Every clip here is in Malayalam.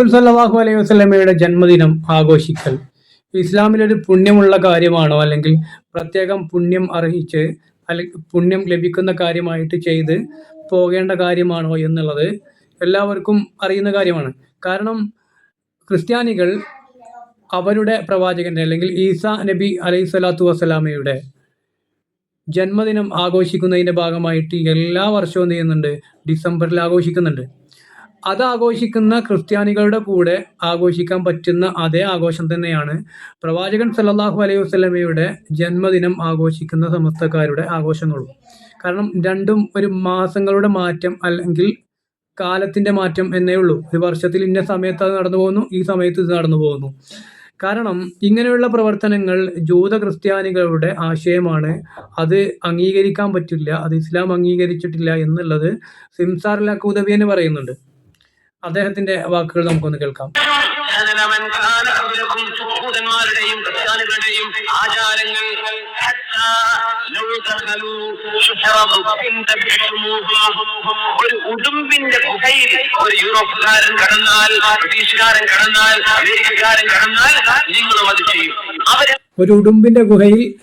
സല്ലല്ലാഹു അലൈഹി വസ്ലമയുടെ ജന്മദിനം ആഘോഷിക്കൽ. ഇസ്ലാമിലൊരു പുണ്യമുള്ള കാര്യമാണോ? അല്ലെങ്കിൽ പ്രത്യേകം പുണ്യം അർഹിച്ച് അല്ലെങ്കിൽ പുണ്യം ലഭിക്കുന്ന കാര്യമായിട്ട് ചെയ്ത് പോകേണ്ട കാര്യമാണോ എന്നുള്ളത് എല്ലാവർക്കും അറിയുന്ന കാര്യമാണ്. കാരണം ക്രിസ്ത്യാനികൾ അവരുടെ പ്രവാചകന്റെ അല്ലെങ്കിൽ ഈസ നബി അലൈഹി സ്വലാത്തു വസ്സലാമയുടെ ജന്മദിനം ആഘോഷിക്കുന്നതിന്റെ ഭാഗമായിട്ട് എല്ലാ വർഷവും ചെയ്യുന്നുണ്ട്? ഡിസംബറിൽ ആഘോഷിക്കുന്നുണ്ട്. അത് ആഘോഷിക്കുന്ന ക്രിസ്ത്യാനികളുടെ കൂടെ ആഘോഷിക്കാൻ പറ്റുന്ന അതേ ആഘോഷം തന്നെയാണ്. പ്രവാചകൻ സല്ലാഹു അലൈഹി വസ്ലമയുടെ ജന്മദിനം ആഘോഷിക്കുന്ന സമസ്തക്കാരുടെ ആഘോഷങ്ങളും. കാരണം രണ്ടും ഒരു മാസങ്ങളുടെ മാറ്റം അല്ലെങ്കിൽ കാലത്തിന്റെ മാറ്റം എന്നേ ഉള്ളൂ. ഒരു വർഷത്തിൽ ഇന്ന സമയത്ത് അത് നടന്നു പോകുന്നു ഈ സമയത്ത് ഇത് നടന്നു പോകുന്നു. കാരണം ഇങ്ങനെയുള്ള പ്രവർത്തനങ്ങൾ ജൂത ക്രിസ്ത്യാനികളുടെ ആശയമാണ്. അത് അംഗീകരിക്കാൻ പറ്റില്ല അത് ഇസ്ലാം അംഗീകരിച്ചിട്ടില്ല എന്നുള്ളത് സിംസാർ ലക്കൂദബി എന്ന് പറയുന്നുണ്ട്. അദ്ദേഹത്തിന്റെ വാക്കുകൾ നമുക്കൊന്ന് കേൾക്കാം. യഹൂദന്മാരുടെയും ക്രിസ്ത്യാനികളുടെയും ആചാരങ്ങൾ. ഒരു ഉടുമ്പിന്റെ ഗുഹയിൽ ഒരു യൂറോപ്പുകാരൻ കടന്നാൽ ബ്രിട്ടീഷുകാരൻ കടന്നാൽ അമേരിക്കക്കാരൻ കടന്നാൽ നിങ്ങളും അത് ചെയ്യും. അവർ ഒരു ഉടുമ്പിന്റെ ഗുഹയിൽ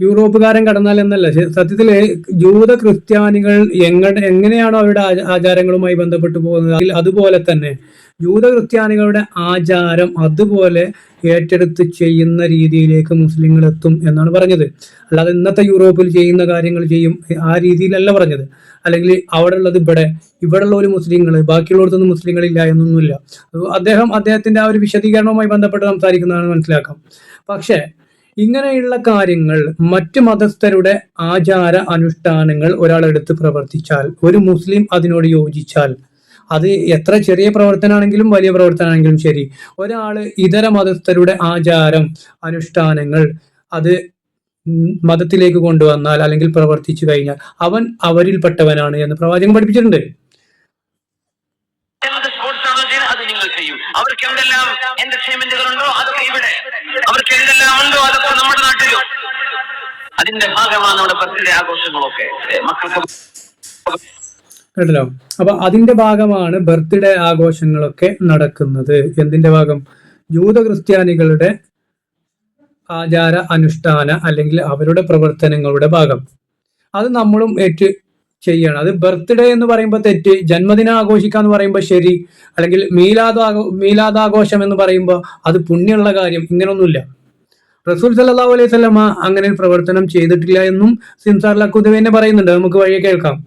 യൂറോപ്പുകാരൻ കടന്നാൽ എന്നല്ല. സത്യത്തിൽ ജൂത ക്രിസ്ത്യാനികൾ എങ്ങനെ എങ്ങനെയാണോ അവരുടെ ആചാരങ്ങളുമായി ബന്ധപ്പെട്ടു പോകുന്നത്? അതുപോലെ തന്നെ ജൂത ക്രിസ്ത്യാനികളുടെ ആചാരം അതുപോലെ ഏറ്റെടുത്ത് ചെയ്യുന്ന രീതിയിലേക്ക് മുസ്ലിങ്ങൾ എത്തും എന്നാണ് പറഞ്ഞത്. അല്ലാതെ ഇന്നത്തെ യൂറോപ്പിൽ ചെയ്യുന്ന കാര്യങ്ങൾ ചെയ്യും ആ രീതിയിലല്ല പറഞ്ഞത്. അല്ലെങ്കിൽ അവിടെ ഉള്ളത് ഇവിടെ ഇവിടെ ഉള്ള ഒരു മുസ്ലിങ്ങൾ ബാക്കിയുള്ളിടത്തൊന്നും മുസ്ലിങ്ങളില്ല എന്നൊന്നുമില്ല. അദ്ദേഹം അദ്ദേഹത്തിന്റെ ആ ഒരു വിശദീകരണവുമായി ബന്ധപ്പെട്ട് സംസാരിക്കുന്നതാണ് മനസ്സിലാക്കാം. പക്ഷേ ഇങ്ങനെയുള്ള കാര്യങ്ങൾ മറ്റു മതസ്ഥരുടെ ആചാര അനുഷ്ഠാനങ്ങൾ ഒരാൾ എടുത്ത് പ്രവർത്തിച്ചാൽ ഒരു മുസ്ലിം അതിനോട് യോജിച്ചാൽ അത് എത്ര ചെറിയ പ്രവർത്തനമാണെങ്കിലും വലിയ പ്രവർത്തനമാണെങ്കിലും ശരി. ഒരാൾ ഇതര മതസ്ഥരുടെ ആചാരം അനുഷ്ഠാനങ്ങൾ അത് മതത്തിലേക്ക് കൊണ്ടുവന്നാൽ അല്ലെങ്കിൽ പ്രവർത്തിച്ചു കഴിഞ്ഞാൽ അവൻ അവരിൽപ്പെട്ടവനാണ് എന്ന് പ്രവാചകൻ പഠിപ്പിച്ചിട്ടുണ്ട് എന്ത് സ്പോർട്സ് ആണോ ചെയ്യുന്നത് അത് നിങ്ങൾ ചെയ്യും അവർക്ക് എന്തെല്ലാം എന്റർടൈൻമെന്റുകൾ ഉണ്ടോ അതൊക്കെ ഇവിടെ. അവർക്ക് എന്തെല്ലാം ഉണ്ടോ അതൊക്കെ നമ്മുടെ നാട്ടിലും. അതിന്റെ ഭാഗമാണ് നമ്മുടെ ബർത്ത്ഡേ ആഘോഷങ്ങളൊക്കെ. മക്കൾക്ക് കേട്ടല്ലോ? അപ്പൊ അതിന്റെ ഭാഗമാണ് ബർത്ത്ഡേ ആഘോഷങ്ങളൊക്കെ നടക്കുന്നത്. എന്തിന്റെ ഭാഗം? ജൂത ക്രിസ്ത്യാനികളുടെ ആചാര അനുഷ്ഠാന അല്ലെങ്കിൽ അവരുടെ പ്രവർത്തനങ്ങളുടെ ഭാഗം. അത് നമ്മളും ഏറ്റ് ചെയ്യണം. അത് ബർത്ത്ഡേ എന്ന് പറയുമ്പോൾ തെറ്റ് ജന്മദിനം ആഘോഷിക്കാന്ന് പറയുമ്പോൾ ശരി അല്ലെങ്കിൽ മീലാദാഘോ മീലാദാഘോഷം എന്ന് പറയുമ്പോൾ അത് പുണ്യമുള്ള കാര്യം ഇങ്ങനൊന്നുമില്ല. റസൂൽ സല്ലാ അലൈഹി സ്വലമ അങ്ങനെ പ്രവർത്തനം ചെയ്തിട്ടില്ല എന്നും സിംസാർ ലക്കുദേവ് തന്നെ പറയുന്നുണ്ട്. നമുക്ക് വഴിയെ കേൾക്കാം.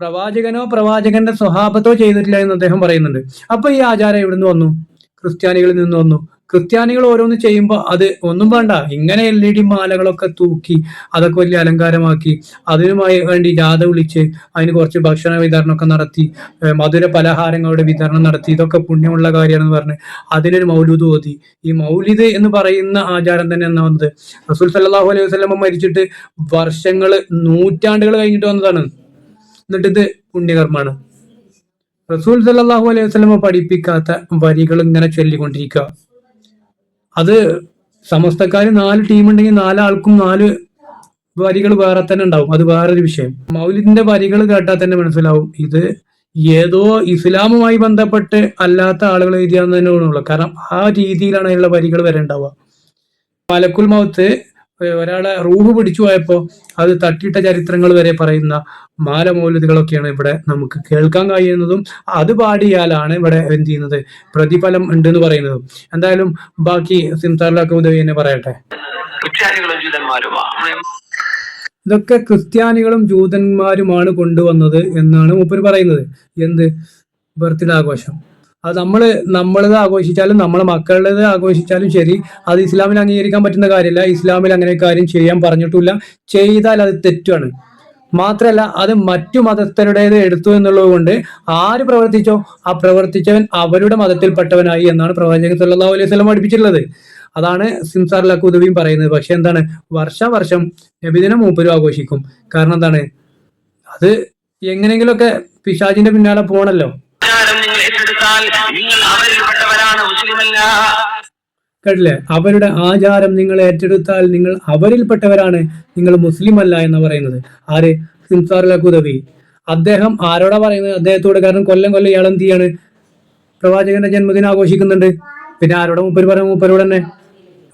പ്രവാചകനോ പ്രവാചകന്റെ സ്വഭാവത്തോ ചെയ്തിട്ടില്ല എന്ന് അദ്ദേഹം പറയുന്നുണ്ട്. അപ്പൊ ഈ ആചാരം എവിടുന്ന് വന്നു? ക്രിസ്ത്യാനികളിൽ നിന്ന് വന്നു. ക്രിസ്ത്യാനികൾ ഓരോന്ന് ചെയ്യുമ്പോൾ അത് ഒന്നും വേണ്ട. ഇങ്ങനെ എൽ ഇ ഡി മാലകളൊക്കെ തൂക്കി അതൊക്കെ വലിയ അലങ്കാരമാക്കി. അതിനുമായി വേണ്ടി ജാഥ വിളിച്ച് അതിന് കുറച്ച് ഭക്ഷണ വിതരണമൊക്കെ നടത്തി മധുര പലഹാരങ്ങളുടെ വിതരണം നടത്തി. ഇതൊക്കെ പുണ്യമുള്ള കാര്യമാണെന്ന് പറഞ്ഞ് അതിനൊരു മൗലൂദ് ഓതി. ഈ മൗലിദ് എന്ന് പറയുന്ന ആചാരം തന്നെ എന്നാ വന്നത്? റസൂൽ സല്ലാഹു അലൈഹി വസ്ലമ മരിച്ചിട്ട് വർഷങ്ങൾ നൂറ്റാണ്ടുകൾ കഴിഞ്ഞിട്ട് വന്നതാണ്. എന്നിട്ട് ഇത് പുണ്യകർമ്മമാണ്. റസൂൽ സല്ലാഹു അലൈഹി വസ്ലമ പഠിപ്പിക്കാത്ത വരികൾ ഇങ്ങനെ ചൊല്ലിക്കൊണ്ടിരിക്കുക. അത് സമസ്തക്കാർ നാല് ടീം ഉണ്ടെങ്കിൽ നാലാൾക്കും നാല് വരികൾ വേറെ തന്നെ ഉണ്ടാവും. അത് വേറൊരു വിഷയം. മൗലിദിന്റെ വരികൾ കേട്ടാൽ തന്നെ മനസ്സിലാവും. ഇത് ഏതോ ഇസ്ലാമുമായി ബന്ധപ്പെട്ട് അല്ലാത്ത ആളുകൾ എഴുതിയാന്ന് തന്നെ കാരണം ആ രീതിയിലാണ് അതിനുള്ള വരികൾ വരെ ഉണ്ടാവുക മലക്കുൽ മൗത്ത് ഒരാളെ റൂഹ് പിടിച്ചു പോയപ്പോ അത് തട്ടിയിട്ട ചരിത്രങ്ങൾ വരെ പറയുന്ന മാലമൗലികളൊക്കെയാണ് ഇവിടെ നമുക്ക് കേൾക്കാൻ കഴിയുന്നതും അത് പാടിയാലാണ് ഇവിടെ എന്ത് ചെയ്യുന്നത്? പ്രതിഫലം ഉണ്ട് എന്ന് പറയുന്നതും. എന്തായാലും ബാക്കി സിംസാറിലൊക്കെ ഉദവി തന്നെ പറയട്ടെ. ഇതൊക്കെ ക്രിസ്ത്യാനികളും ജൂതന്മാരുമാണ് കൊണ്ടുവന്നത് എന്നാണ് മൂപ്പര് പറയുന്നത്. എന്ത്? ബർത്ത്ഡേ ആഘോഷം അത് നമ്മൾ നമ്മളത് ആഘോഷിച്ചാലും നമ്മളെ മക്കളുടേത് ആഘോഷിച്ചാലും ശരി. അത് ഇസ്ലാമിൽ അംഗീകരിക്കാൻ പറ്റുന്ന കാര്യമല്ല. ഇസ്ലാമിൽ അങ്ങനെ കാര്യം ചെയ്യാൻ പറഞ്ഞിട്ടില്ല. ചെയ്താൽ അത് തെറ്റാണ് മാത്രമല്ല അത് മറ്റു മതസ്ഥരുടേത് എടുത്തു എന്നുള്ളത് കൊണ്ട് ആര് പ്രവർത്തിച്ചോ ആ പ്രവർത്തിച്ചവൻ അവരുടെ മതത്തിൽപ്പെട്ടവനായി എന്നാണ് പ്രവാചകൻ സല്ലാ അലൈഹി സ്വലം പഠിപ്പിച്ചിട്ടുള്ളത്. അതാണ് സിംസാർ ലക്കുദവിയും പറയുന്നത്. പക്ഷെ എന്താണ്? വർഷാവർഷം നബിദിനം മൂപ്പരും ആഘോഷിക്കും. കാരണം എന്താണ്? അത് എങ്ങനെയെങ്കിലുമൊക്കെ പിശാജിന്റെ പിന്നാലെ പോണല്ലോ. ആചാരം നിങ്ങൾ ഏറ്റെടുത്താൽ നിങ്ങൾ അവരിൽപ്പെട്ടവരാണ് മുസ്ലിമല്ല. കേട്ടില്ലേ? അവരുടെ ആചാരം നിങ്ങൾ ഏറ്റെടുത്താൽ നിങ്ങൾ അവരിൽപ്പെട്ടവരാണ് നിങ്ങൾ മുസ്ലിം അല്ല എന്ന് പറയുന്നത്. ആര്? സിംസാർ അദ്ദേഹം ആരോടാ പറയുന്നത്? അദ്ദേഹത്തോട് കാരണം കൊല്ലം കൊല്ലം ഇയാൾ എന്ത് ചെയ്യാണ്? പ്രവാചകന്റെ ജന്മദിനം ആഘോഷിക്കുന്നുണ്ട്. പിന്നെ ആരോടെ മൂപ്പര് പറയാം? മൂപ്പരോട് തന്നെ.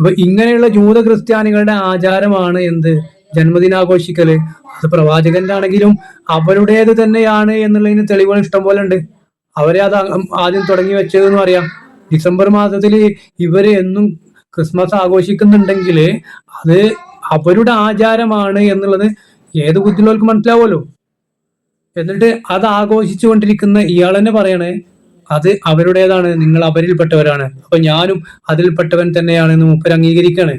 അപ്പൊ ഇങ്ങനെയുള്ള ജൂത ക്രിസ്ത്യാനികളുടെ ആചാരമാണ് എന്ത്? ജന്മദിനാഘോഷിക്കൽ അത് പ്രവാചകന്റെ ആണെങ്കിലും അവരുടേത് തന്നെയാണ് എന്നുള്ളതിന് തെളിവുകൾ ഇഷ്ടം പോലെ ഉണ്ട്. അവരെ അത് ആദ്യം തുടങ്ങി വെച്ചതെന്ന് പറയാം. ഡിസംബർ മാസത്തിൽ ഇവർ എന്നും ക്രിസ്മസ് ആഘോഷിക്കുന്നുണ്ടെങ്കിൽ അത് അവരുടെ ആചാരമാണ് എന്നുള്ളത് ഏത് ബുദ്ധിയുള്ളവർക്ക് മനസ്സിലാവുമല്ലോ. എന്നിട്ട് അത് ആഘോഷിച്ചു കൊണ്ടിരിക്കുന്ന ഇയാൾ തന്നെ പറയണേ അത് അവരുടേതാണ് നിങ്ങൾ അവരിൽപ്പെട്ടവരാണ്. അപ്പൊ ഞാനും അതിൽപ്പെട്ടവൻ തന്നെയാണ് എന്ന് മൂപ്പർ അംഗീകരിക്കാണ്.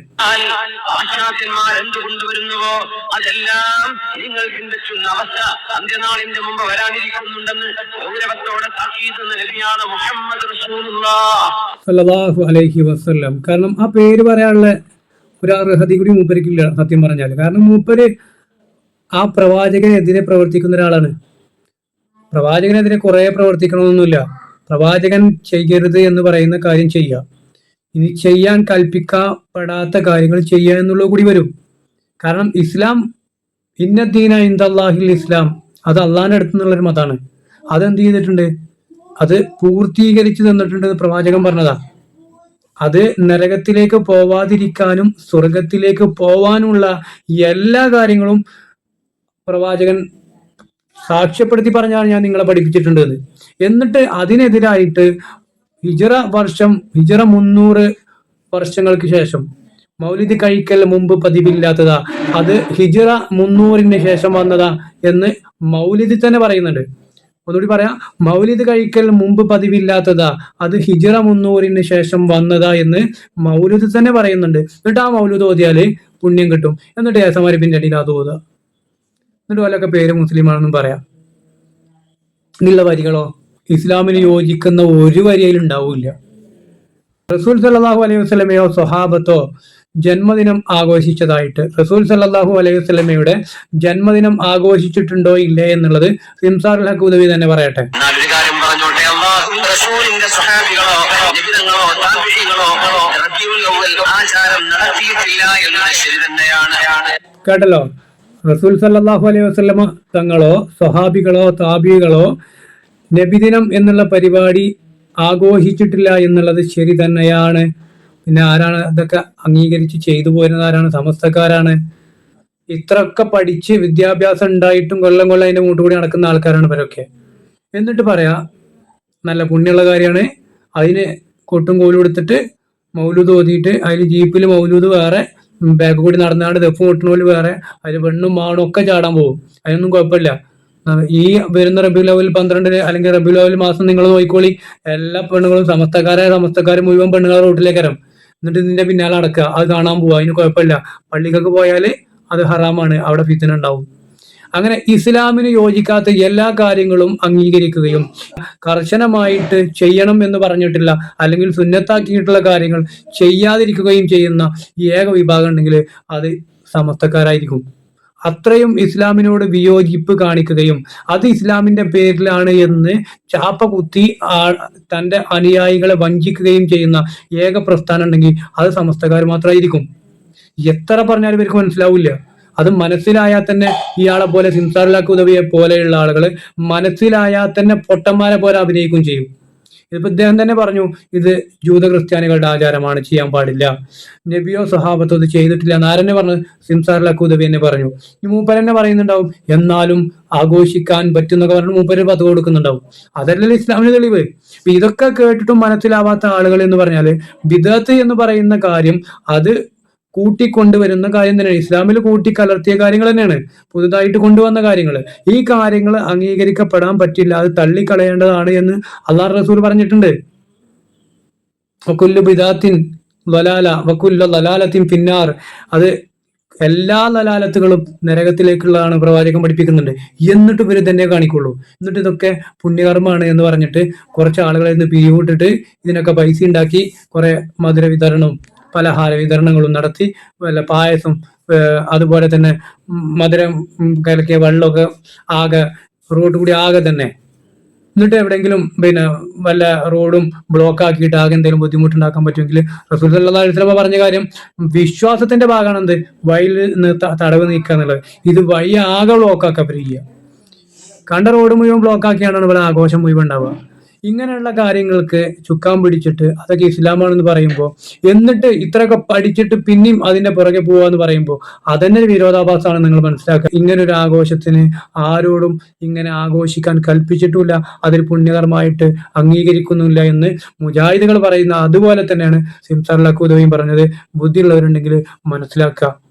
പാശ്ചാത്യന്മാർ എന്ത് കൊണ്ടുവരുന്നുവോ അതെല്ലാം നിങ്ങൾ ചിന്തിച്ചുന്ന അവസ്ഥ. അന്ത്യനാളിന്റെ മുമ്പ് വരാനിരിക്കുന്നുണ്ടെന്ന് ഗൗരവത്തോടെ നൽകിയാണ് മുഹമ്മദ് സല്ലല്ലാഹു അലൈഹി വസല്ലം. കാരണം ആ പേര് പറയാനുള്ള ഒരു അർഹത കൂടി മൂപ്പരിക്കില്ല സത്യം പറഞ്ഞാൽ കാരണം മൂപ്പര് ആ പ്രവാചകനെതിരെ പ്രവർത്തിക്കുന്ന ഒരാളാണ്. പ്രവാചകനെതിരെ കുറെ പ്രവർത്തിക്കണമെന്നൊന്നുമില്ല. പ്രവാചകൻ ചെയ്യരുത് എന്ന് പറയുന്ന കാര്യം ചെയ്യുക. ഇനി ചെയ്യാൻ കൽപ്പിക്കപ്പെടാത്ത കാര്യങ്ങൾ ചെയ്യാൻ എന്നുള്ളത് കൂടി വരും. കാരണം ഇസ്ലാം ഇന്നദ്ദീന ഇന്ദാഹിൽ ഇസ്ലാം. അത് അള്ളാഹിന്റെ അടുത്ത് നിന്നുള്ളൊരു മതമാണ് അതെന്ത് ചെയ്തിട്ടുണ്ട്? അത് പൂർത്തീകരിച്ചു തന്നിട്ടുണ്ട് പ്രവാചകം പ്രവാചകൻ പറഞ്ഞതാ. അത് നരകത്തിലേക്ക് പോവാതിരിക്കാനും സ്വർഗത്തിലേക്ക് പോവാനുള്ള എല്ലാ കാര്യങ്ങളും പ്രവാചകൻ സാക്ഷ്യപ്പെടുത്തി പറഞ്ഞാണ് ഞാൻ നിങ്ങളെ പഠിപ്പിച്ചിട്ടുണ്ട് എന്നിട്ട് അതിനെതിരായിട്ട് ഹിജറ വർഷം ഹിജറ മുന്നൂറ് വർഷങ്ങൾക്ക് ശേഷം. മൗലിദ് കഴിക്കൽ മുമ്പ് പതിവില്ലാത്തതാ. അത് ഹിജറ മുന്നൂറിന് ശേഷം വന്നതാ എന്ന് മൗലിദ് തന്നെ പറയുന്നുണ്ട്. ഒന്നുകൂടി പറയാം. മൗലിദ് കഴിക്കൽ മുമ്പ് പതിവില്ലാത്തതാ. അത് ഹിജറ മുന്നൂറിന് ശേഷം വന്നതാ എന്ന് മൗലിദ് തന്നെ പറയുന്നുണ്ട്. എന്നിട്ട് ആ മൗലിദ് ഓതിയാൽ പുണ്യം കിട്ടും. എന്നിട്ട് ഏസമാരി പിന്നെ അടിയിൽ അത് ഓതുക എന്നിട്ട് വല്ലൊക്കെ പേര് മുസ്ലിമാണെന്നും പറയാം. നിള്ള വരികളോ? ഇസ്ലാമിന് യോജിക്കുന്ന ഒരു വരിയിൽ ഉണ്ടാവില്ല. റസൂൽ സല്ലാഹു അലൈഹി വസ്ലമയോ സ്വഹാബത്തോ ജന്മദിനം ആഘോഷിച്ചതായിട്ട് റസൂൽ സല്ലാഹു അലൈഹി വസ്ലമയുടെ ജന്മദിനം ആഘോഷിച്ചിട്ടുണ്ടോ ഇല്ലേ എന്നുള്ളത് സിംസാർ ഹക്ക് ഉദവി തന്നെ പറയട്ടെ. റസൂലിന്റെ നിബിതങ്ങളോ താപികളോ ആചാരം നടത്തിയിട്ടില്ല എന്നത് ശരി തന്നെയാണ്. കേട്ടല്ലോ? റസൂൽ സല്ലാഹു അലൈഹി വസ്ലമ തങ്ങളോ സ്വഹാബികളോ താബികളോ നബിദിനം എന്നുള്ള പരിപാടി ആഘോഷിച്ചിട്ടില്ല എന്നുള്ളത് ശരി തന്നെയാണ്. പിന്നെ ആരാണ് ഇതൊക്കെ അംഗീകരിച്ച് ചെയ്തു പോരുന്നത്? ആരാണ് സമസ്തക്കാരാണ്? ഇത്രയൊക്കെ പഠിച്ച് വിദ്യാഭ്യാസം ഉണ്ടായിട്ടും കൊല്ലം കൊല്ലം അതിന്റെ കൂട്ടുകൂടി നടക്കുന്ന ആൾക്കാരാണ് ഇവരൊക്കെ. എന്നിട്ട് പറയാ നല്ല പുണ്യമുള്ള കാര്യമാണ്. അതിന് കൊട്ടും കോലും എടുത്തിട്ട് മൗലൂദ് ഓതിയിട്ട് അതിൽ ജീപ്പിൽ മൗലൂദ് വേറെ ബാഗ് കൂടി നടന്നാണ്ട് ദഫ് കൊട്ടുന്നോൽ വേറെ അതിൽ പെണ്ണും മാണും ഒക്കെ ചാടാൻ പോകും. അതിനൊന്നും കുഴപ്പമില്ല. ഈ വരുന്ന റബി ലവൽ പന്ത്രണ്ടിന് അല്ലെങ്കിൽ റബി ലവൽ മാസം നിങ്ങൾ നോക്കിക്കോളി. എല്ലാ പെണ്ണുങ്ങളും സമസ്തക്കാരായ സമസ്തക്കാരും മുഴുവൻ പെണ്ണുങ്ങളെ റോട്ടിലേക്ക് വരും. എന്നിട്ട് ഇതിന്റെ പിന്നാലെ നടക്കുക. അത് കാണാൻ പോവുക അതിന് കുഴപ്പമില്ല. പള്ളിക്കൊക്കെ പോയാൽ അത് ഹറാമാണ്. അവിടെ ഫിത്തിന് ഉണ്ടാവും. അങ്ങനെ ഇസ്ലാമിന് യോജിക്കാത്ത എല്ലാ കാര്യങ്ങളും അംഗീകരിക്കുകയും കർശനമായിട്ട് ചെയ്യണം എന്ന് പറഞ്ഞിട്ടില്ല. അല്ലെങ്കിൽ സുന്നത്താക്കിയിട്ടുള്ള കാര്യങ്ങൾ ചെയ്യാതിരിക്കുകയും ചെയ്യുന്ന ഏക വിഭാഗം ഉണ്ടെങ്കിൽ അത് സമസ്തക്കാരായിരിക്കും. അത്രയും ഇസ്ലാമിനോട് വിയോജിപ്പ് കാണിക്കുകയും അത് ഇസ്ലാമിന്റെ പേരിലാണ് എന്ന് ചാപ്പ കുത്തി തന്റെ അനുയായികളെ വഞ്ചിക്കുകയും ചെയ്യുന്ന ഏക പ്രസ്ഥാനം ഉണ്ടെങ്കിൽ അത് സമസ്തക്കാർ മാത്രമായിരിക്കും. എത്ര പറഞ്ഞാലും ഇവർക്ക് മനസ്സിലാവില്ല. അത് മനസ്സിലായാൽ തന്നെ ഇയാളെ പോലെ സിംസാറിലാക്കുതവിയെ പോലെയുള്ള ആളുകൾ മനസ്സിലായാൽ തന്നെ പൊട്ടന്മാരെ പോലെ അഭിനയിക്കുകയും ചെയ്യും. ഇതിപ്പോ ഇദ്ദേഹം തന്നെ പറഞ്ഞു ഇത് ജൂത ക്രിസ്ത്യാനികളുടെ ആചാരമാണ് ചെയ്യാൻ പാടില്ല. നബിയോ സഹാബത്തോ ഇത് ചെയ്തിട്ടില്ല നാരനെ പറഞ്ഞു? ഉദവി എന്നെ പറഞ്ഞു. ഈ മൂപ്പർ തന്നെ പറയുന്നുണ്ടാവും എന്നാലും ആഘോഷിക്കാൻ പറ്റുന്നൊക്കെ പറഞ്ഞു മൂപ്പര് പത്ത് കൊടുക്കുന്നുണ്ടാവും. അതല്ലല്ലോ ഇസ്ലാമിന് തെളിവ്. ഇതൊക്കെ കേട്ടിട്ടും മനസ്സിലാവാത്ത ആളുകൾ എന്ന് പറഞ്ഞാൽ ബിദത്ത് എന്ന് പറയുന്ന കാര്യം അത് കൂട്ടിക്കൊണ്ടുവരുന്ന കാര്യം തന്നെയാണ്. ഇസ്ലാമിൽ കൂട്ടിക്കലർത്തിയ കാര്യങ്ങൾ തന്നെയാണ്. പുതുതായിട്ട് കൊണ്ടുവന്ന കാര്യങ്ങൾ. ഈ കാര്യങ്ങൾ അംഗീകരിക്കപ്പെടാൻ പറ്റില്ല. അത് തള്ളിക്കളയേണ്ടതാണ് എന്ന് അള്ളാഹ് റസൂൽ പറഞ്ഞിട്ടുണ്ട്. വക്കുല്ലു ബിദാത്തിൻ ലലാല വക്കുല്ല ലലാലത്തിൻ പിന്നാർ അത് എല്ലാ ലലാലത്തുകളും നരകത്തിലേക്കുള്ളതാണ് പ്രവാചകൻ പഠിപ്പിക്കുന്നുണ്ട്. എന്നിട്ട് ഇവർ തന്നെ കാണിക്കുള്ളൂ. എന്നിട്ട് ഇതൊക്കെ പുണ്യകർമ്മമാണ് എന്ന് പറഞ്ഞിട്ട് കുറച്ച് ആളുകളെ ഇന്ന് പിരിവിട്ടിട്ട് ഇതിനൊക്കെ പൈസ ഉണ്ടാക്കി കുറെ മധുര വിതരണവും പലഹാര വിതരണങ്ങളും നടത്തി വല്ല പായസം അതുപോലെ തന്നെ മധുരം കലക്കിയ വെള്ളമൊക്കെ ആകെ റോഡ് കൂടി ആകെ തന്നെ. എന്നിട്ട് എവിടെയെങ്കിലും പിന്നെ വല്ല റോഡും ബ്ലോക്ക് ആക്കിയിട്ട് ആകെ എന്തെങ്കിലും ബുദ്ധിമുട്ടുണ്ടാക്കാൻ പറ്റുമെങ്കിൽ റസൂൽ വസല്ലം പറഞ്ഞ കാര്യം വിശ്വാസത്തിന്റെ ഭാഗമാണ് എന്ത് വഴിയിൽ തടവ് നീക്കുക എന്നുള്ളത്. ഇത് വഴി ആകെ ബ്ലോക്ക് ആക്കുക ചെയ്യുക കണ്ട റോഡ് മുഴുവൻ ബ്ലോക്ക് ആക്കിയാണ് ഇവിടെ ആഘോഷം മുഴുവൻ ഉണ്ടാവുക. ഇങ്ങനെയുള്ള കാര്യങ്ങൾക്ക് ചുക്കാൻ പിടിച്ചിട്ട് അതൊക്കെ ഇസ്ലാമാണെന്ന് പറയുമ്പോൾ എന്നിട്ട് ഇത്രയൊക്കെ പഠിച്ചിട്ട് പിന്നെയും അതിന്റെ പുറകെ പോവാന്ന് പറയുമ്പോൾ അതന്നെ ഒരു വിരോധാഭാസമാണ് നിങ്ങൾ മനസ്സിലാക്കുക. ഇങ്ങനെ ഒരു ആഘോഷത്തിന് ആരോടും ഇങ്ങനെ ആഘോഷിക്കാൻ കൽപ്പിച്ചിട്ടില്ല അതിൽ പുണ്യകരമായിട്ട് അംഗീകരിക്കുന്നില്ല എന്ന് മുജാഹിദുകൾ പറയുന്ന അതുപോലെ തന്നെയാണ് സിംസാർ ലക്കൂദവിയും പറഞ്ഞത്. ബുദ്ധിയുള്ളവരുണ്ടെങ്കിൽ മനസ്സിലാക്കുക.